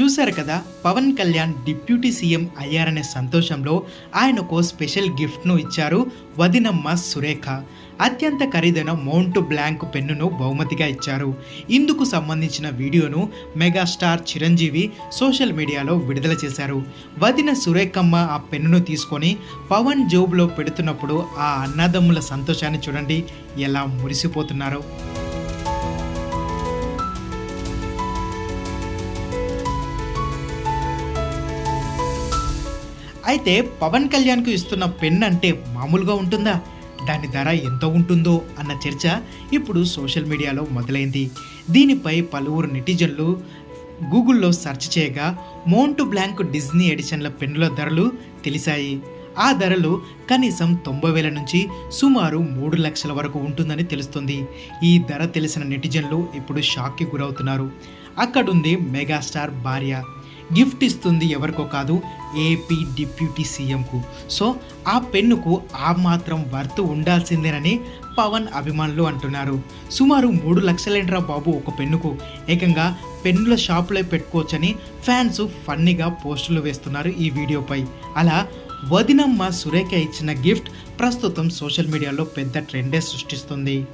చూశారు కదా Pawan Kalyan deputy CM అయ్యారనే సంతోషంలో ఆయనకు స్పెషల్ గిఫ్ట్ను ఇచ్చారు వదినమ్మ సురేఖ. అత్యంత ఖరీదైన మౌంట్ బ్లాంక్ పెన్నును బహుమతిగా ఇచ్చారు. ఇందుకు సంబంధించిన వీడియోను మెగాస్టార్ చిరంజీవి సోషల్ మీడియాలో విడుదల చేశారు. వదిన సురేఖమ్మ ఆ పెన్నును తీసుకొని పవన్ జోబులో పెడుతున్నప్పుడు ఆ అన్నదమ్ముల సంతోషాన్ని చూడండి ఎలా మురిసిపోతున్నారో. అయితే పవన్ కళ్యాణ్కు ఇస్తున్న పెన్ అంటే మామూలుగా ఉంటుందా? దాని ధర ఎంత ఉంటుందో అన్న చర్చ ఇప్పుడు సోషల్ మీడియాలో మొదలైంది. దీనిపై పలువురు నెటిజన్లు గూగుల్లో సెర్చ్ చేయగా మౌంట్ బ్లాంక్ డిజ్నీ ఎడిషన్ల పెన్నుల ధరలు తెలిసాయి ఆ ధరలు కనీసం తొంభై వేల నుంచి సుమారు మూడు లక్షల వరకు ఉంటుందని తెలుస్తుంది. ఈ ధర తెలిసిన నెటిజన్లు ఇప్పుడు షాక్కి గురవుతున్నారు. అక్కడుంది మెగాస్టార్ భార్య. గిఫ్ట్ ఇస్తుంది ఎవరికో కాదు ఏపీ డిప్యూటీ సీఎంకు. సో ఆ పెన్నుకు ఆ మాత్రం వర్త్ ఉండాల్సిందేనని పవన్ అభిమానులు అంటున్నారు. సుమారు మూడు లక్షలేంట్రా బాబు ఒక పెన్నుకు. ఏకంగా పెన్నుల షాపులో పెట్టుకోవచ్చని ఫ్యాన్స్ ఫన్నీగా పోస్టులు వేస్తున్నారు ఈ వీడియోపై. అలా వదినమ్మ సురేఖ ఇచ్చిన గిఫ్ట్ ప్రస్తుతం సోషల్ మీడియాలో పెద్ద ట్రెండే సృష్టిస్తుంది.